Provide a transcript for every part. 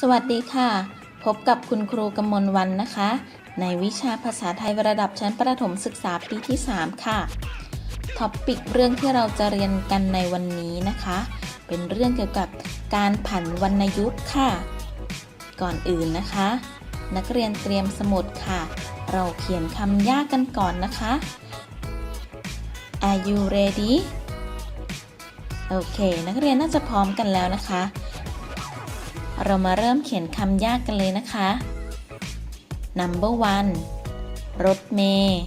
สวัสดีค่ะ พบกับคุณครูกมลวันนะคะ ในวิชาภาษาไทยระดับชั้นประถมศึกษาปีที่ 3 ค่ะท็อปปิกเรื่องที่เราจะเรียนกันในวันนี้นะคะ เป็นเรื่องเกี่ยวกับการผันวรรณยุกต์ค่ะ ก่อนอื่นนะคะ นักเรียนเตรียมสมุดค่ะ เราเขียนคำยากกันก่อนนะคะ Are you ready โอเค นักเรียนน่าจะพร้อมกันแล้วนะคะ เรามาเริ่มเขียนคำยากกันเลยนะคะ number one รถเมย์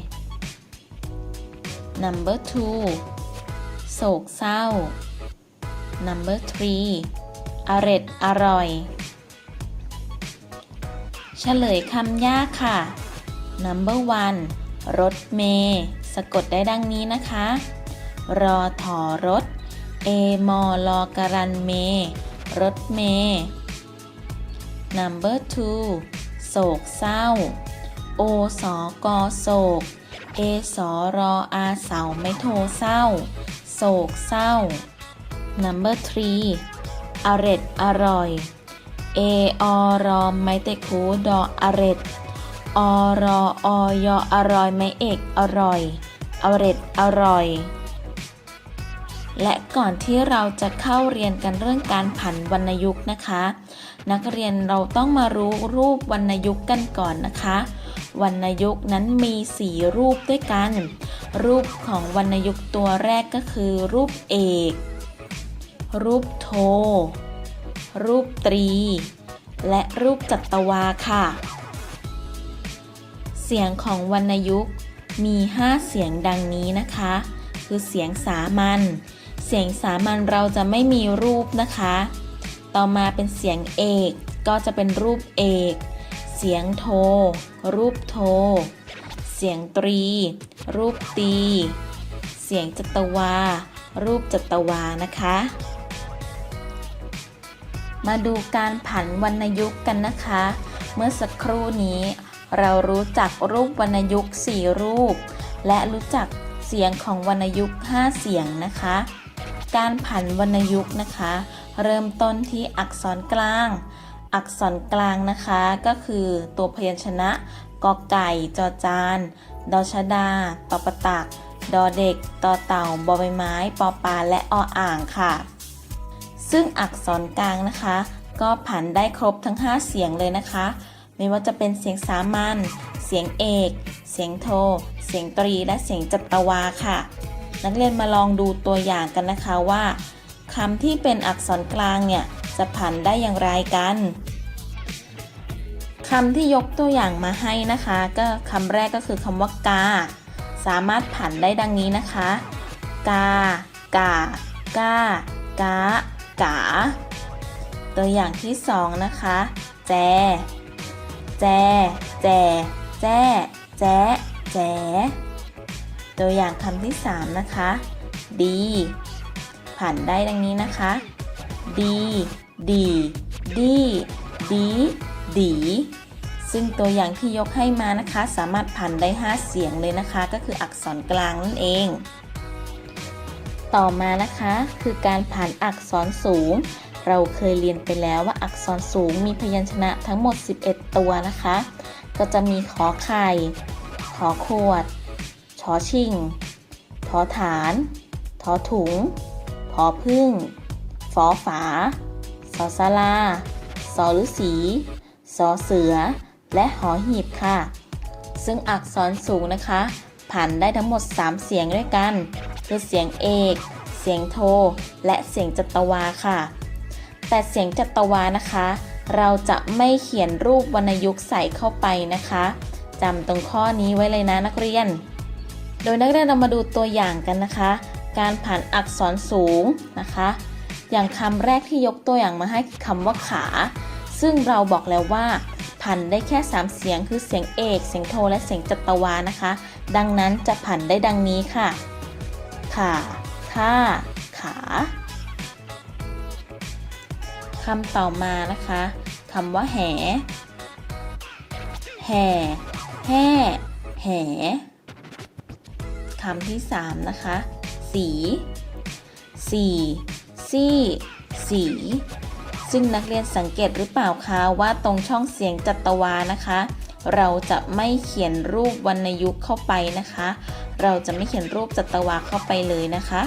number two โศกเศร้า number three อร็ดอร่อย เฉลยคำยากค่ะ number one รถเมย์สะกดได้ดังนี้นะคะ รอถอรถ เอมอลอกรันเม รถเมย์ number two โศกเศร้า โอสอกอโศก เอสอรออาเสาไม่โทเศร้า โศกเศร้า number three อร็ดอร่อย เออรอไม่เตคูดออร็ดอรออยออร่อยไม่เอกอร่อยอร็ดอร่อย และก่อนที่เราจะเข้าเรียนกันเรื่องการผันวรรณยุกต์นะคะ นักเรียนเราต้องมารู้รูปวรรณยุกต์กันก่อนนะคะ วรรณยุกต์นั้นมีสีรูปด้วยกัน รูปของวรรณยุกต์ตัวแรกก็คือ รูปเอก รูปโท รูปตรี และรูปจัตวาค่ะ เสียงของวรรณยุกต์มี 5 เสียงดังนี้นะคะ คือเสียงสามัญ เสียงสามัญเราจะไม่มีรูปนะคะ ต่อมาเป็นเสียงเอกก็จะเป็นรูปเอก เสียงโท รูปโท เสียงตรี รูปตี เสียงจัตวา รูปจัตวานะคะ มาดูการผันวรรณยุกต์กันนะคะ เมื่อสักครู่นี้เรารู้จักรูปวรรณยุกต์4รูป และรู้จักเสียงของวรรณยุกต์5เสียงนะคะ การผันวรรณยุกต์นะคะ เริ่มต้นที่อักษรกลาง อักษรกลางนะคะ ก็คือตัวพยัญชนะกอไก่จอจานดอชดาตอประตักดอเด็กตอเต่าบอใบไม้ ปอปลาและออ่างค่ะ ซึ่งอักษรกลางนะคะ ก็ผันได้ครบทั้ง 5 เสียงเลยนะคะ ไม่ว่าจะเป็นเสียงสามัญเสียงเอก เสียงโท เสียงตรีและเสียงจัตวาค่ะ นักเรียนมาลองดูตัวอย่างกันนะคะว่าคำที่เป็นอักษรกลางเนี่ยจะผันได้อย่างไรกันคำที่ยกตัวอย่างมาให้นะคะ ก็คำแรกก็คือคำว่ากา สามารถผันได้ดังนี้นะคะ กา กา กา กา กา ตัวอย่างที่สองนะคะ แจ แจ แจ แจ แจ แจ ตัวอย่างคำที่สามนะคะดีผันได้ดังนี้นะคะดีดีดีดีดีซึ่งตัวอย่างที่ยกให้มานะคะ สามารถผันได้ 5 เสียงเลยนะคะ ก็คืออักษรกลางนั่นเอง ต่อมานะคะคือการผันอักษรสูง เราเคยเรียนไปแล้วว่าอักษรสูงมีพยัญชนะทั้งหมด 11 ตัวนะคะ ก็จะมีขอไข่ ขอขวด อชิงทอฐาน ทอถุง พอพึ่งฟอฝา สอสาราสอฤาษีสอเสือ และหอหีบค่ะ ซึ่งอักษรสูงนะคะ ผันได้ทั้งหมด 3 เสียงด้วยกัน คือเสียงเอก เสียงโท และเสียงจัตวาค่ะ แต่เสียงจัตวานะคะ เราจะไม่เขียนรูปวรรณยุกต์ใส่เข้าไปนะคะจำตรงข้อนี้ไว้เลยนะนักเรียน โดยนักเรียนเรามาดูตัวอย่างกันนะคะ การผันอักษรสูงนะคะ อย่างคำแรกที่ยกตัวอย่างมาให้คำว่าขา ซึ่งเราบอกแล้วว่าผันได้แค่ 3 เสียงคือเสียงเอก เสียงโทและเสียงจัตวานะคะ ดังนั้นจะผันได้ดังนี้ค่ะ ขาข้าขาคำต่อมานะคะคำว่าแห แห่ แห่ แหำที่สามนะคะ สีสี่ซี่สี ซึ่งนักเรียนสังเกตหรือเปล่าคะว่าตรงช่องเสียงจัตวานะคะ เราจะไม่เขียนรูปวรรณยุกต์เข้าไปนะคะ เราจะไม่เขียนรูปจัตวาเข้าไปเลยนะคะ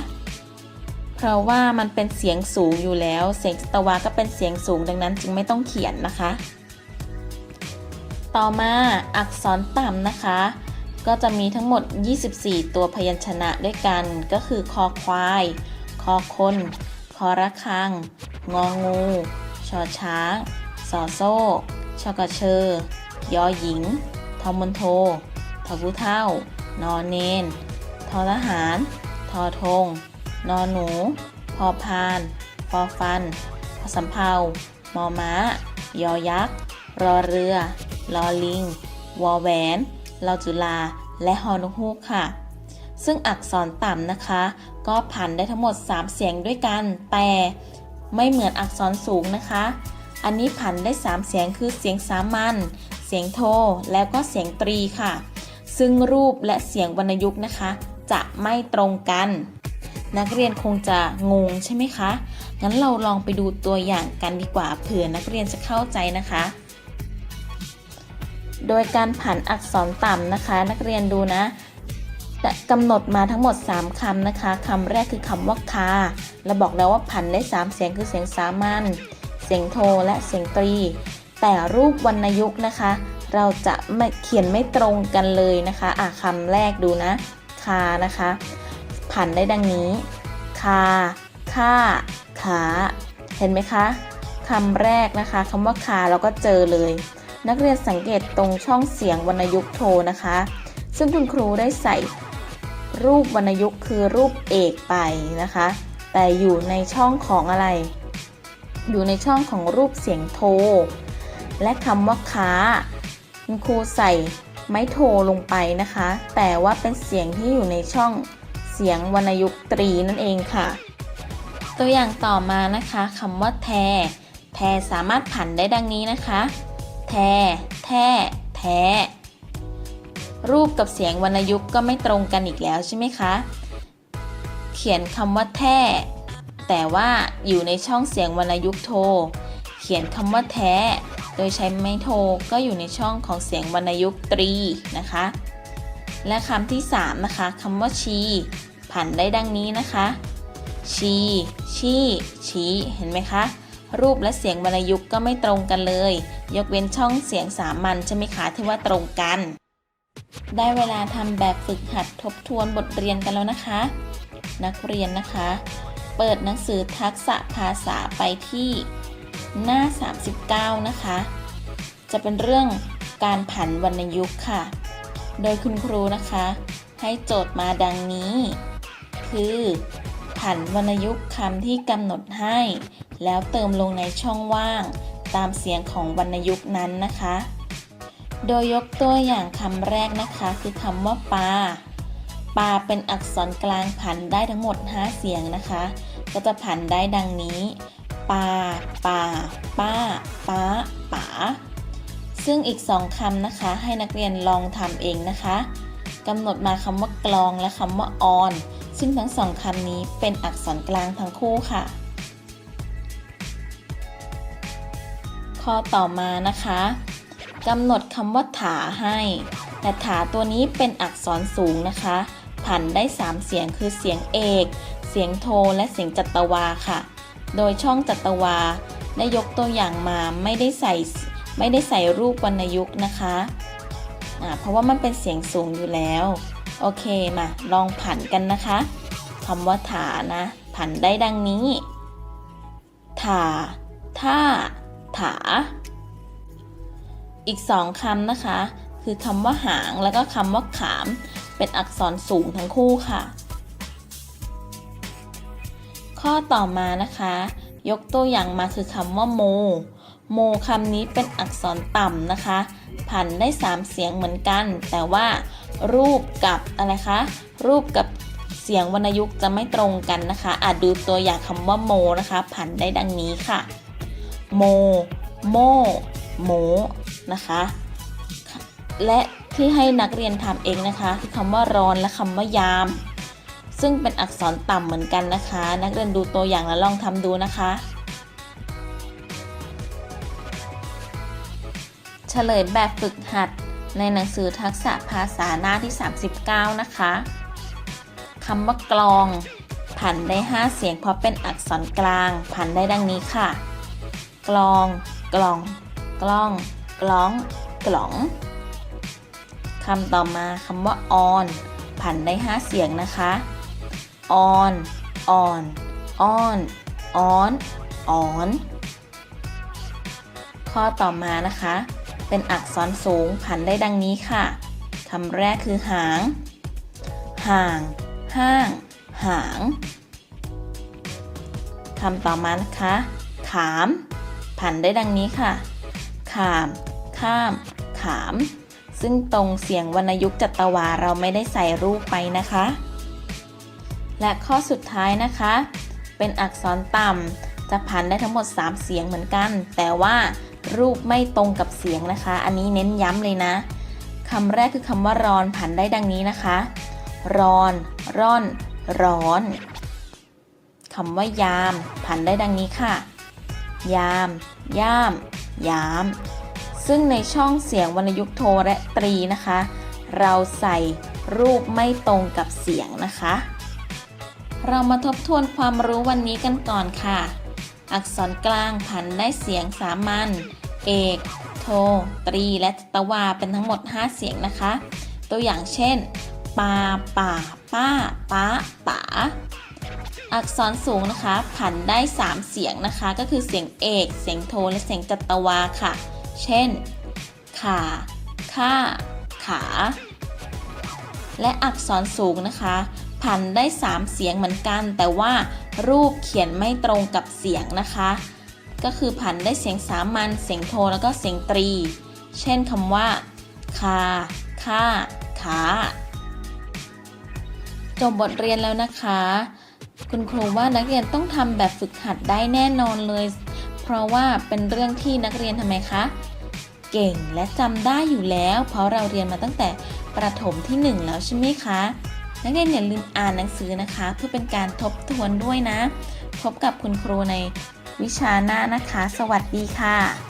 เพราะว่ามันเป็นเสียงสูงอยู่แล้ว เสียงจัตวาก็เป็นเสียงสูงดังนั้นจึงไม่ต้องเขียนนะคะ ต่อมาอักษรต่ำนะคะ ก็จะมีทั้งหมด 24 ตัวพยัญชนะด้วยกัน ก็คือคอควาย คอคน คอระฆัง งองู ชอช้าง สอโซ่ ชอกระเชอยอหญิง ทอมนโททอผู้เท่า นอนเนน ทอทหาร ทอทงนอนหนู พอพานฟอฟัน พอสำเภามอม้า ยอยักษ์ รอเรือ ลอลิง วอแหวน ลอจุลา และฮอนกฮูกค่ะ ซึ่งอักษรต่ำนะคะ ก็ผันได้ทั้งหมด 3 เสียงด้วยกัน แต่ไม่เหมือนอักษรสูงนะคะ อันนี้ผันได้ 3 เสียงคือเสียงสามัญ เสียงโท แล้วก็เสียงตรีค่ะ ซึ่งรูปและเสียงวรรณยุกต์นะคะ จะไม่ตรงกัน นักเรียนคงจะงงใช่ไหมคะ งั้นเราลองไปดูตัวอย่างกันดีกว่าเผื่อนักเรียนจะเข้าใจนะคะ โดยการผันอักษรต่ำนะคะ นักเรียนดูนะกำหนดมาทั้งหมด 3คำนะคะคำแรกคือคำว่าคาเราบอกแล้วว่าผันได้ 3 เสียงคือเสียงสามัญเสียงโทและเสียงตรี แต่รูปวรรณยุกต์นะคะ เราจะไม่เขียนไม่ตรงกันเลยนะคะอะคำแรกดูนะคานะคะ ผันได้ดังนี้คาค่าขาเห็นไหมคะคำแรกนะคะคำว่าคาเราก็เจอเลย นักเรียนสังเกตตรงช่องเสียงวรรณยุกต์โทนะคะ ซึ่งคุณครูได้ใส่รูปวรรณยุกต์คือรูปเอกไปนะคะ แต่อยู่ในช่องของอะไร อยู่ในช่องของรูปเสียงโท และคำว่าค้า คุณครูใส่ไม้โทลงไปนะคะ แต่ว่าเป็นเสียงที่อยู่ในช่องเสียงวรรณยุกต์ตรีนั่นเองค่ะ ตัวอย่างต่อมานะคะคำว่าแท แทสามารถผันได้ดังนี้นะคะ แท แท่ แท้ รูปกับเสียงวรรณยุกต์ก็ไม่ตรงกันอีกแล้วใช่ไหมคะ เขียนคำว่าแท่ แต่ว่าอยู่ในช่องเสียงวรรณยุกต์โท เขียนคำว่าแท้ โดยใช้ไม้โทก็อยู่ในช่องของเสียงวรรณยุกต์ตรีนะคะ และคำที่ 3 นะคะคำว่าชี ผันได้ดังนี้นะคะ ชี ชี่ชี้ เห็นไหมคะรูปและเสียงวรรณยุกต์ก็ไม่ตรงกันเลย ยกเว้นช่องเสียงสามัญใช่ไหมคะที่ว่าตรงกัน ได้เวลาทำแบบฝึกหัดทบทวนบทเรียนกันแล้วนะคะ นักเรียนนะคะ เปิดหนังสือทักษะภาษาไปที่หน้า 39 นะคะ จะเป็นเรื่องการผันวรรณยุกต์ค่ะ โดยคุณครูนะคะ ให้โจทย์มาดังนี้ คือผันวรรณยุกต์คำที่กำหนดให้ แล้วเติมลงในช่องว่าง ตามเสียงของวรรณยุกต์นั้นนะคะ โดยยกตัวอย่างคำแรกนะคะคือคำว่าปลาปลาเป็นอักษรกลางผันได้ทั้งหมด 5 เสียงนะคะ ก็จะผันได้ดังนี้ปลาป่าป้าป้าป๋าซึ่งอีกสองคำนะคะ ให้นักเรียนลองทำเองนะคะกำหนดมาคำว่ากลองและคำว่าออน ซึ่งทั้งสองคำนี้เป็นอักษรกลางทั้งคู่ค่ะ ข้อต่อมานะคะกำหนดคำว่าถาให้ แต่ถาตัวนี้เป็นอักษรสูงนะคะ ผันได้ 3 เสียงคือเสียงเอก เสียงโทและเสียงจัตวาค่ะ โดยช่องจัตวาได้ยกตัวอย่างมาไม่ได้ใส่ไม่ได้ใส่รูปวรรณยุกต์นะคะอ่าเพราะว่ามันเป็นเสียงสูงอยู่แล้ว โอเคมาลองผันกันนะคะคำว่าถานะ ผันได้ดังนี้ถาท่า ถา อีกสองคำนะคะ คือคำว่าหางแล้วก็คำว่าขาม เป็นอักษรสูงทั้งคู่ค่ะ ข้อต่อมานะคะ ยกตัวอย่างมาคือคำว่าโม โมคำนี้เป็นอักษรต่ำนะคะ ผันได้3เสียงเหมือนกัน แต่ว่ารูปกับอะไรคะ รูปกับเสียงวรรณยุกต์จะไม่ตรงกันนะคะ อาจดูตัวอย่างคำว่าโมนะคะ ผันได้ดังนี้ค่ะ โม โม โม นะคะ และที่ให้นักเรียนทำเองนะคะคือคำว่าร้อนและคำว่ายาม ซึ่งเป็นอักษรต่ำเหมือนกันนะคะ นักเรียนดูตัวอย่างแล้วลองทำดูนะคะ เฉลยแบบฝึกหัดในหนังสือทักษะภาษาหน้าที่ 39 นะคะคำว่ากลอง ผันได้ 5 เสียงเพราะเป็นอักษรกลาง ผันได้ดังนี้ค่ะ ลอง กล่อง กล้อง กล้อง กล่องคำต่อมาคำว่าออนผันได้ 5 เสียงนะคะออนออนอ้อนออนออนข้อต่อมานะคะ เป็นอักษรสูงผันได้ดังนี้ค่ะคำแรกคือหาง ห่าง ห้าง หางคำต่อมานะคะขาม ผันได้ดังนี้ค่ะ ขาม ข้าม ขาม ซึ่งตรงเสียงวรรณยุกต์จัตวาเราไม่ได้ใส่รูปไปนะคะ และข้อสุดท้ายนะคะ เป็นอักษรต่ำจะผันได้ทั้งหมด 3 เสียงเหมือนกัน แต่ว่ารูปไม่ตรงกับเสียงนะคะ อันนี้เน้นย้ำเลยนะคำแรกคือคำว่ารอนผันได้ดังนี้นะคะ รอน ร่อน ร้อนคำว่ายาม ผันได้ดังนี้ค่ะ ยาม ย่าม ยาม ซึ่งในช่องเสียงวรรณยุกต์โทและตรีนะคะ เราใส่รูปไม่ตรงกับเสียงนะคะ เรามาทบทวนความรู้วันนี้กันก่อนค่ะ อักษรกลางผันได้เสียงสามัญ เอก โท ตรี และตะวาเป็นทั้งหมด 5 เสียงนะคะ ตัวอย่างเช่น ปาป่า ป้าป้าป๋า อักษรสูงนะคะผันได้ 3 เสียงนะคะ ก็คือเสียงเอก เสียงโทและเสียงจัตวาค่ะ เช่น ขาค่าขา และอักษรสูงนะคะผันได้ 3 เสียงเหมือนกัน แต่ว่ารูปเขียนไม่ตรงกับเสียงนะคะ ก็คือผันได้เสียงสามัญเสียงโทแล้วก็เสียงตรี เช่นคำว่าคาค่าขาจบบทเรียนแล้วนะคะ คุณครูว่านักเรียนต้องทำแบบฝึกหัดได้แน่นอนเลย เพราะว่าเป็นเรื่องที่นักเรียนทำไมคะ เก่งและจำได้อยู่แล้ว เพราะเราเรียนมาตั้งแต่ประถมที่ 1 แล้วใช่ไหมคะ นักเรียนอย่าลืมอ่านหนังสือนะคะ เพื่อเป็นการทบทวนด้วยนะ พบกับคุณครูในวิชาหน้านะคะ สวัสดีค่ะ